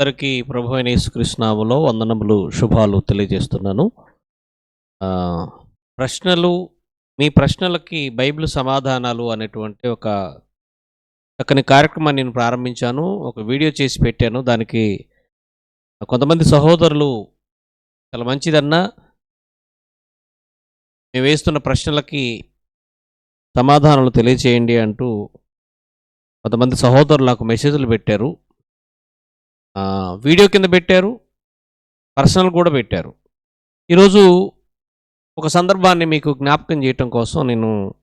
అందరికీ ప్రభు అయిన యేసుకృష్ణాములో వందనములు శుభాలు తెలియజేస్తున్నాను. ప్రశ్నలు మీ ప్రశ్నలకి బైబిల్ సమాధానాలు అనేటువంటి ఒక చక్కని కార్యక్రమాన్ని నేను ప్రారంభించాను ఒక వీడియో చేసి పెట్టాను. దానికి కొంతమంది సహోదరులు చాలా మంచిదన్నా మేము వేస్తున్న ప్రశ్నలకి సమాధానాలు తెలియచేయండి అంటూ కొంతమంది సహోదరులు నాకు మెసేజ్లు పెట్టారు. వీడియో కింద పెట్టారు పర్సనల్ కూడా పెట్టారు. ఈరోజు ఒక సందర్భాన్ని మీకు జ్ఞాపకం చేయటం కోసం నేను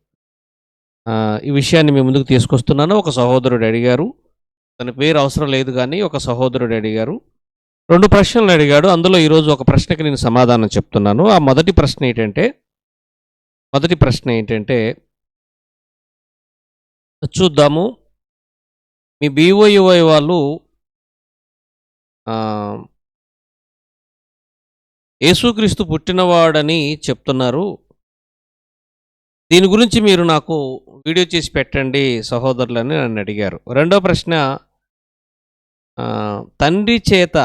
ఈ విషయాన్ని మీ ముందుకు తీసుకొస్తున్నాను. ఒక సహోదరుడు అడిగారు తన పేరు అవసరం లేదు కానీ ఒక సహోదరుడు అడిగారు. రెండు ప్రశ్నలు అడిగాడు. అందులో ఈరోజు ఒక ప్రశ్నకి నేను సమాధానం చెప్తున్నాను. ఆ మొదటి ప్రశ్న ఏంటంటే మొదటి ప్రశ్న ఏంటంటే చూద్దాము. మీ బీఓయుఐ వాళ్ళు యేసుక్రీస్తు పుట్టినవాడని చెప్తున్నారు. దీని గురించి మీరు నాకు వీడియో చేసి పెట్టండి సహోదరులని నన్ను అడిగారు. రెండో ప్రశ్న తండ్రి చేత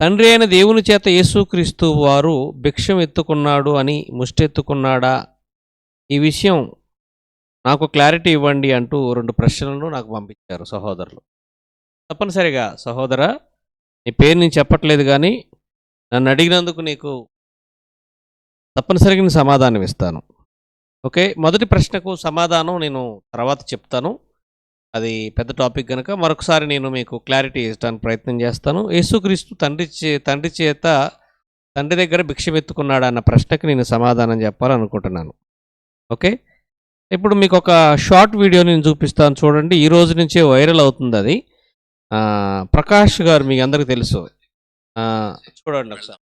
తండ్రి అయిన దేవుని చేత యేసుక్రీస్తు వారు భిక్షం ఎత్తుకున్నాడు అని ముష్టెత్తుకున్నాడా? ఈ విషయం నాకు క్లారిటీ ఇవ్వండి అంటూ రెండు ప్రశ్నలను నాకు పంపించారు సహోదరులు. తప్పనిసరిగా సహోదర నీ పేరు నేను చెప్పట్లేదు కానీ నన్ను అడిగినందుకు నీకు తప్పనిసరిగా నేను సమాధానం ఇస్తాను. ఓకే? మొదటి ప్రశ్నకు సమాధానం నేను తర్వాత చెప్తాను. అది పెద్ద టాపిక్ కనుక మరొకసారి నేను మీకు క్లారిటీ ఇవ్వడానికి ప్రయత్నం చేస్తాను. యేసుక్రీస్తు తండ్రి చే తండ్రి చేత తండ్రి దగ్గర భిక్షమెత్తుకున్నాడు అన్న ప్రశ్నకి నేను సమాధానం చెప్పాలనుకుంటున్నాను. ఓకే? ఇప్పుడు మీకు ఒక షార్ట్ వీడియో నేను చూపిస్తాను చూడండి. ఈ రోజు నుంచే వైరల్ అవుతుంది అది. ప్రకాష్ గారు మీకు అందరికి తెలుసు. ఆ, చూడండి ఒకసారి.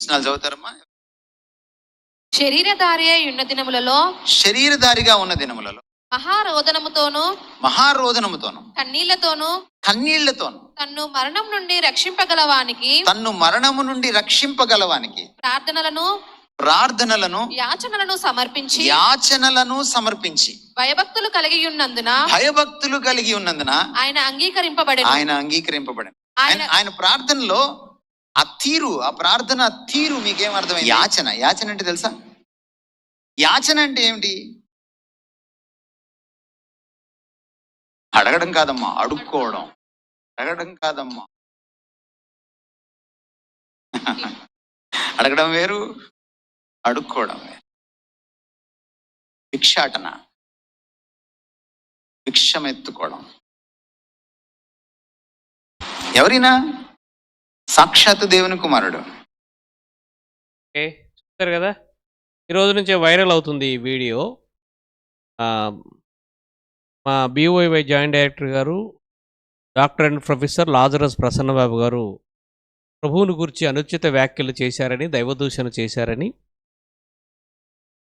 చదువుతారమ్మా? శరీరధారి అయి ఉన్న దినములలో శరీరధారిగా ఉన్న దినములలో మహారోదనముతోను మహారోదనముతోను కన్నీళ్ళతోను కన్నీళ్ళతోను తన్ను మరణం నుండి రక్షింపగలవానికి తన్ను మరణము నుండి రక్షింపగలవానికి ప్రార్థనలను ప్రార్థనలను యాచనలను సమర్పించి యాచనలను సమర్పించి భయభక్తులు కలిగి ఉన్నందున భయభక్తులు కలిగి ఉన్నందున ఆయన అంగీకరింపబడి ఆయన ఆయన ఆయన ప్రార్థనలో ఆ తీరు ఆ ప్రార్థన తీరు మీకేం అర్థమైంది? యాచన. యాచన అంటే తెలుసా? యాచన అంటే ఏమిటి? అడగడం కాదమ్మా అడుక్కోవడం. అడగడం కాదమ్మా. అడగడం వేరు అడుక్కోవడం భిక్షాటన. భిక్షమెత్తుకోవడం. ఎవరైనా? సాక్షాత్ దేవుని కుమారుడు. ఓకే చూస్తారు కదా? ఈరోజు నుంచే వైరల్ అవుతుంది ఈ వీడియో. మా BOY joint director garu doctor and professor Lazarus Prasannababu garu ప్రభువుని గురించి అనుచిత వ్యాఖ్యలు చేశారని దైవదూషణ చేశారని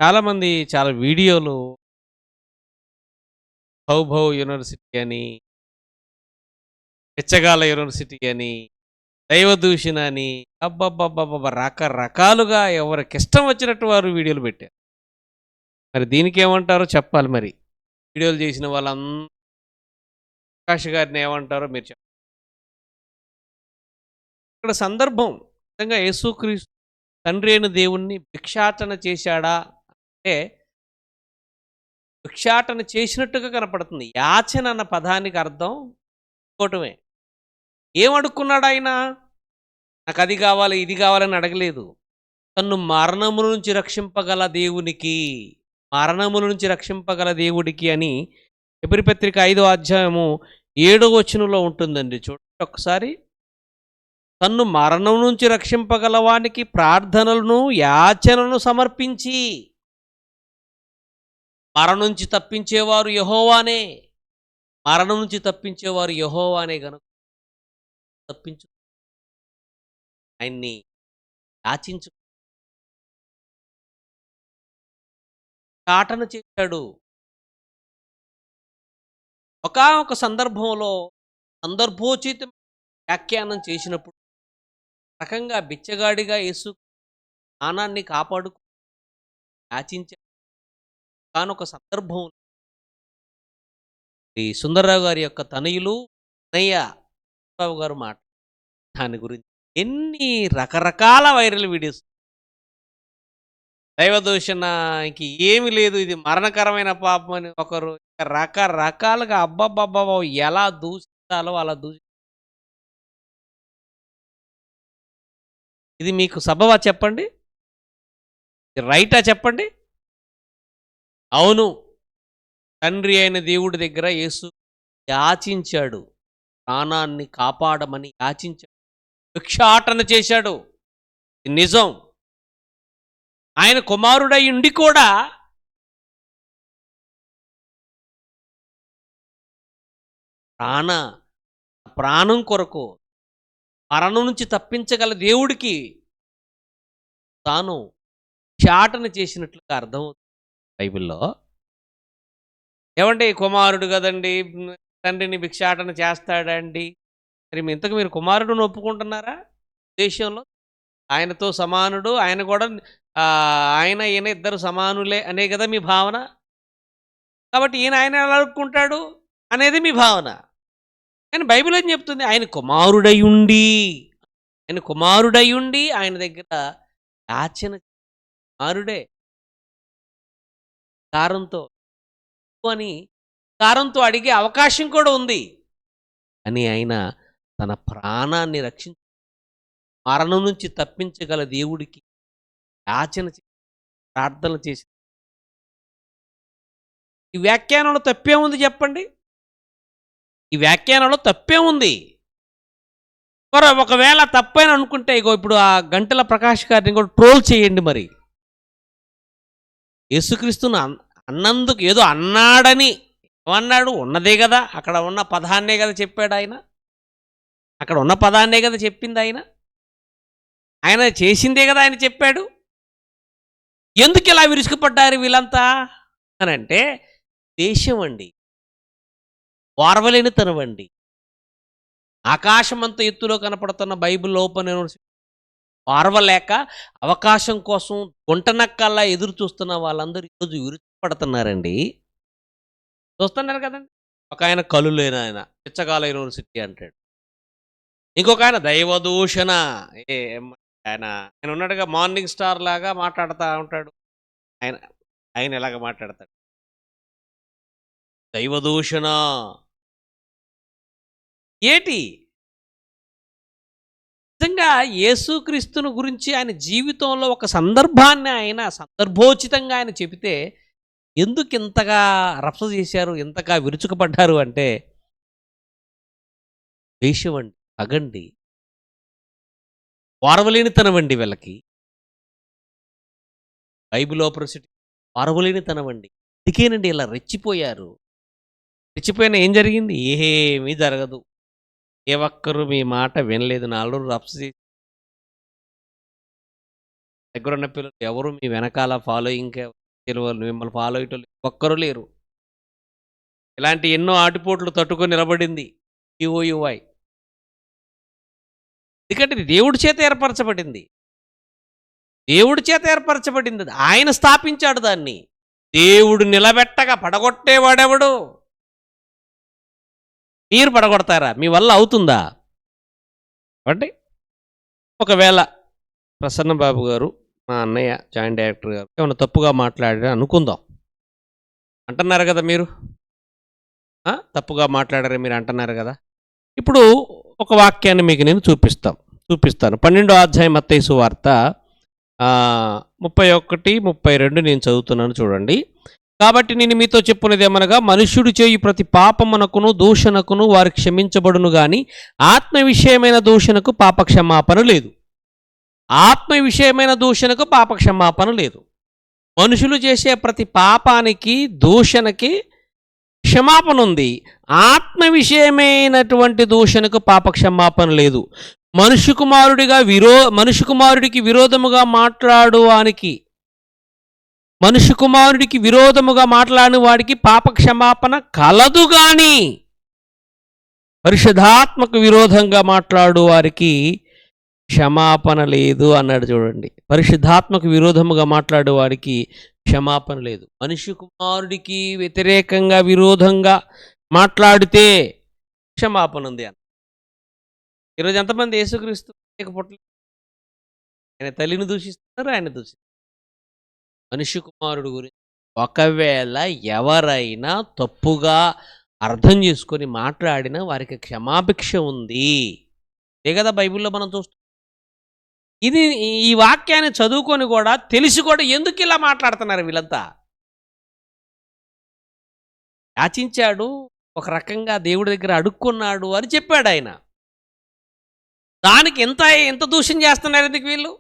చాలామంది చాలా వీడియోలు భౌభౌ యూనివర్సిటీ అని పిచ్చగాల యూనివర్సిటీ అని దైవదూషణ అని అబ్బబ్బబ్బబ్బ రకరకాలుగా ఎవరికి ఇష్టం వచ్చినట్టు వారు వీడియోలు పెట్టారు. మరి దీనికి ఏమంటారో చెప్పాలి మరి. వీడియోలు చేసిన వాళ్ళందరూ ప్రకాష్ గారిని ఏమంటారో మీరు చెప్పాలి ఇక్కడ సందర్భం నిజంగా యేసుక్రీస్తు తండ్రి అయిన దేవుణ్ణి భిక్షాటన చేశాడా? అంటే భిక్షాటన చేసినట్టుగా కనపడుతుంది. యాచన అన్న పదానికి అర్థం ఇంకోటమే. ఏం అడుక్కున్నాడు ఆయన నాకు అది కావాలి ఇది కావాలని అడగలేదు. తన్ను మరణముల నుంచి రక్షింపగల దేవునికి మరణముల నుంచి రక్షింపగల దేవుడికి అని ఎపిరిపత్రిక ఐదో అధ్యాయము ఏడో వచనంలో ఉంటుందండి చూడండి ఒకసారి తన్ను మరణం నుంచి రక్షింపగలవానికి ప్రార్థనలను యాచనను సమర్పించి. మరణం నుంచి తప్పించేవారు యహోవానే. మరణం నుంచి తప్పించేవారు యహోవానే గనుక తప్పించు. ఆయన్ని యాచించు. చాటన చేశాడు. ఒకనొక సందర్భంలో సందర్భోచిత వ్యాఖ్యానం చేసినప్పుడు రకంగా బిచ్చగాడిగా యేసు ఆనాన్ని కాపాడుకు యాచించాడు. కానొక సందర్భంలో ఈ సుందర్రావు గారి యొక్క తనయులు అన్నయ్య బాబు గారు మాట దాని గురించి ఎన్ని రకరకాల వైరల్ వీడియోస్. దైవదూషణ ఇంక ఏమి లేదు. ఇది మరణకరమైన పాపం అని ఒకరు రకరకాలుగా అబ్బబ్బబ్బా ఎలా దూషిస్తాలో అలా దూషి ఇది మీకు సబవా చెప్పండి? రైటా చెప్పండి? అవును. తండ్రి అయిన దేవుడి దగ్గర యేసు యాచించాడు. ప్రాణాన్ని కాపాడమని యాచించాడు. భిక్షాటన చేశాడు. నిజం. ఆయన కుమారుడై ఉండి కూడా ప్రాణ ప్రాణం కొరకు మరణం నుంచి తప్పించగల దేవుడికి తాను చాటన చేసినట్లుగా అర్థమవుతుంది. బైబిల్లో. ఏమంటే కుమారుడు కదండి తండ్రిని భిక్షాటన చేస్తాడండి. మరి ఇంతకు మీరు కుమారుడుని ఒప్పుకుంటున్నారా దేశంలో? ఆయనతో సమానుడు ఆయన కూడా ఆయన ఈయన ఇద్దరు సమానులే అనే కదా మీ భావన? కాబట్టి ఈయన ఆయన ఎలా ఒప్పుకుంటాడు అనేది మీ భావన. కానీ బైబిల్ ఏం చెప్తుంది? ఆయన కుమారుడై ఉండి ఆయన కుమారుడై ఉండి ఆయన దగ్గర యాచన కుమారుడే కారంతో అని కారంతో అడిగే అవకాశం కూడా ఉంది. అని ఆయన తన ప్రాణాన్ని రక్షించ మరణం నుంచి తప్పించగల దేవుడికి యాచన ప్రార్థన చేసి ఈ వ్యాఖ్యానంలో తప్పే ఉంది చెప్పండి? ఈ వ్యాఖ్యానంలో తప్పే ఉంది. మరి ఒకవేళ తప్పని అనుకుంటే ఇగో ఇప్పుడు ఆ గంటల ప్రకాష్ గారిని కూడా ట్రోల్ చేయండి మరి. యేసుక్రీస్తును అన్నందుకు ఏదో అన్నాడని ఏమన్నాడు? ఉన్నదే కదా అక్కడ ఉన్న పదాన్నే కదా చెప్పాడు ఆయన. అక్కడ ఉన్న పదాన్నే కదా చెప్పింది ఆయన. ఆయన చేసిందే కదా ఆయన చెప్పాడు. ఎందుకు ఇలా విరుచుకుపడ్డారు వీళ్ళంతా? అని అంటే దేశం అండి వారవలేని తనవండి ఆకాశం అంత ఎత్తులో కనపడుతున్న బైబిల్ ఓపెన్ యూనివర్సిటీ వారవలేక అవకాశం కోసం గుంటనక్కల్లా ఎదురు చూస్తున్న వాళ్ళందరూ ఈరోజు విరుచుకుపడుతున్నారండి చూస్తున్నారు కదండి. ఒక ఆయన కలు లేని ఆయన పిచ్చగాల యూనివర్సిటీ అంటాడు. ఇంకొక ఆయన దైవదూషణ. ఏ ఆయన ఆయన ఉన్నాడుగా మార్నింగ్ స్టార్ లాగా మాట్లాడుతూ ఉంటాడు. ఆయన ఆయన ఎలాగ మాట్లాడతాడు? దైవదూషణ. ఏటి? నిజంగా యేసుక్రీస్తుని గురించి ఆయన జీవితంలో ఒక సందర్భాన్ని ఆయన సందర్భోచితంగా ఆయన చెబితే ఎందుకు ఇంతగా రఫ చేశారు ఇంతగా విరుచుకుపడ్డారు అంటే దేశమండి అగండి. వారవలేనితనమండి వీళ్ళకి. బైబిల్ పారవలేనితనం అండి. అందుకేనండి ఇలా రెచ్చిపోయారు. రెచ్చిపోయినా ఏం జరిగింది? ఏమీ జరగదు. ఏ ఒక్కరు మీ మాట వినలేదు. నాలుగు రప్స్ చేసి దగ్గర ఉన్న పిల్లలు ఎవరు మీ వెనకాల ఫాలోయింగ్ వాళ్ళు మిమ్మల్ని ఫాలో అయ్యేటోళ్ళు ఒక్కరు లేరు. ఇలాంటి ఎన్నో ఆటిపోట్లు తట్టుకొని నిలబడింది యుఓయుఐ ఎందుకంటే ఇది దేవుడి చేత ఏర్పరచబడింది. దేవుడి చేత ఏర్పరచబడింది. అది. ఆయన స్థాపించాడు దాన్ని. దేవుడు నిలబెట్టగా పడగొట్టేవాడెవడు? మీరు పడగొడతారా? మీ వల్ల అవుతుందా? అంటే ఒకవేళ ప్రసన్న బాబు గారు మా అన్నయ్య జాయింట్ డైరెక్టర్ గారు. ఏమైనా తప్పుగా మాట్లాడారు అనుకుందాం. అంటున్నారు కదా మీరు? తప్పుగా మాట్లాడారు మీరు అంటున్నారు కదా? ఇప్పుడు ఒక వాక్యాన్ని మీకు నేను చూపిస్తాం. చూపిస్తాను. పన్నెండో అధ్యాయం మత్తైసు వార్త ముప్పై ఒకటి ముప్పై రెండు నేను చదువుతున్నాను చూడండి. కాబట్టి నేను మీతో చెప్పున్నది ఏమనగా మనుష్యుడు చేయు ప్రతి పాపమునకును దూషణకును వారు క్షమించబడును గాని ఆత్మ విషయమైన దూషణకు పాప క్షమాపణ లేదు. ఆత్మ విషయమైన దూషణకు పాప క్షమాపణ లేదు. మనుషులు చేసే ప్రతి పాపానికి దూషణకి క్షమాపణ ఉంది. ఆత్మ విషయమైనటువంటి దూషణకు పాప క్షమాపణ లేదు. మనుషు కుమారుడిగా విరో మనుషు కుమారుడికి విరోధముగా మాట్లాడువానికి మనుషు కుమారుడికి విరోధముగా మాట్లాడిన వాడికి పాప క్షమాపణ కలదు కానీ పరిశుధాత్మకు విరోధంగా మాట్లాడు వారికి క్షమాపణ లేదు అన్నాడు చూడండి. పరిశుద్ధాత్మకు విరోధముగా మాట్లాడే వారికి క్షమాపణ లేదు. మనిషి కుమారుడికి వ్యతిరేకంగా విరోధంగా మాట్లాడితే క్షమాపణ ఉంది అని ఈరోజు ఎంతమంది యేసుక్రీస్తు పుట్టలేదు ఆయన తల్లిని దూషిస్తున్నారు ఆయన దూషిస్తున్నారు. మనిషి కుమారుడు గురించి ఒకవేళ ఎవరైనా తప్పుగా అర్థం చేసుకొని మాట్లాడినా వారికి క్షమాభిక్ష ఉంది. ఏ కదా బైబిల్లో మనం చూస్తాం ఇది ఈ వాక్యాన్ని చదువుకొని కూడా తెలిసి కూడా ఎందుకు ఇలా మాట్లాడుతున్నారు వీళ్ళంతా? యాచించాడు ఒక రకంగా దేవుడి దగ్గర అడుక్కున్నాడు అని చెప్పాడు ఆయన. దానికి ఎంత ఎంత దూషణ చేస్తున్నారు ఎందుకు వీళ్ళు?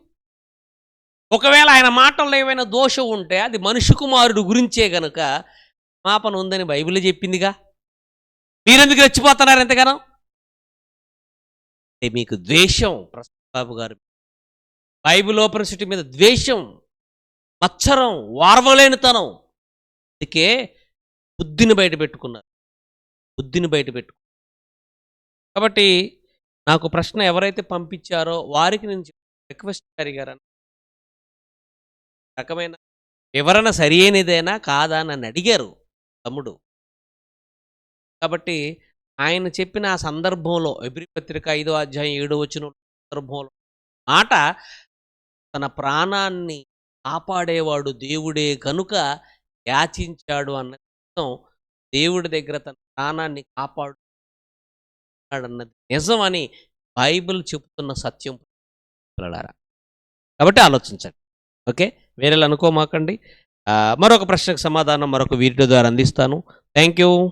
ఒకవేళ ఆయన మాటల్లో ఏమైనా దోషం ఉంటే అది మనుషు కుమారుడు గురించే గనుక మాపన ఉందని బైబిల్ చెప్పిందిగా? మీరెందుకు రెచ్చిపోతున్నారు ఎంతగానో మీకు ద్వేషం ప్రసాద్ బాబు గారు బైబిల్ ఓపెనిసిటీ మీద ద్వేషం మచ్చరం వార్వలేనితనం. అందుకే బుద్ధిని బయట పెట్టుకున్నారు. బుద్ధిని బయట పెట్టుకున్నారు. కాబట్టి నాకు ప్రశ్న ఎవరైతే పంపించారో వారికి నేను రిక్వెస్ట్ అడిగారని. రకమైన వివరణ సరి అయినదేనా కాదా అని నన్ను అడిగారు తమ్ముడు. కాబట్టి ఆయన చెప్పిన ఆ సందర్భంలో ఎబ్రి పత్రిక ఐదో అధ్యాయం ఏడో వచ్చిన సందర్భంలో మాట తన ప్రాణాన్ని కాపాడేవాడు దేవుడే కనుక యాచించాడు అన్న దేవుడి దగ్గర తన ప్రాణాన్ని కాపాడు అన్నది నిజమని బైబిల్ చెబుతున్న సత్యం. కాబట్టి ఆలోచించండి. ఓకే? వేరేలా అనుకోమాకండి. మరొక ప్రశ్నకు సమాధానం మరొక వీడియో ద్వారా అందిస్తాను. Thank you